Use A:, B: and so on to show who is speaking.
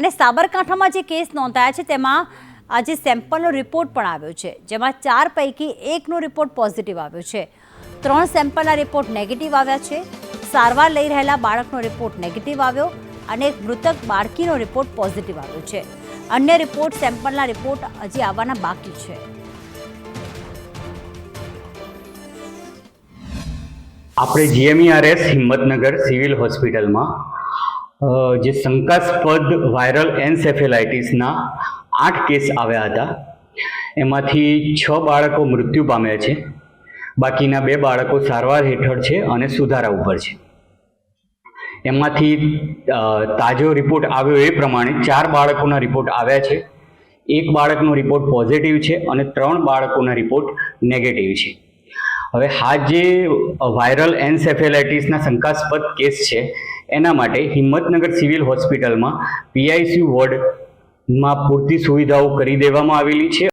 A: અને સાબરકાંઠામાં જે કેસ નોંધાયા છે, તેમાં આજે સેમ્પલનો રિપોર્ટ પણ આવ્યો છે. જેમાં ચાર પૈકી એકનો રિપોર્ટ પોઝિટિવ આવ્યો છે. ત્રણ સેમ્પલના રિપોર્ટ નેગેટિવ આવ્યા છે. સારવાર લઈ રહેલા બાળકનો રિપોર્ટ નેગેટિવ આવ્યો અને એક મૃતક બાળકીનો રિપોર્ટ પોઝિટિવ આવ્યો છે. અન્ય રિપોર્ટ સેમ્પલના રિપોર્ટ હજી આવવાના બાકી છે.
B: આપણે જીએમઈઆરએસ હિંમતનગર સિવિલ હોસ્પિટલમાં જે શંકાસ્પદ વાયરલ એન્સેફેલાઇટિસના આઠ કેસ આવ્યા હતા. એમાંથી છ બાળકો મૃત્યુ પામ્યા છે. બાકીના બે બાળકો સારવાર હેઠળ છે અને સુધારા ઉપર છે. એમાંથી તાજો રિપોર્ટ આવ્યો એ પ્રમાણે ચાર બાળકોના રિપોર્ટ આવ્યા છે. એક બાળકનો રિપોર્ટ પોઝિટિવ છે અને ત્રણ બાળકોના રિપોર્ટ નેગેટિવ છે. હવે હા જે વાયરલ એન્સેફેલાઇટિસના શંકાસ્પદ કેસ છે એના માટે હિંમતનગર સિવિલ હોસ્પિટલમાં પીઆઈસીયુ વોર્ડમાં પૂરતી સુવિધાઓ કરી દેવામાં આવેલી છે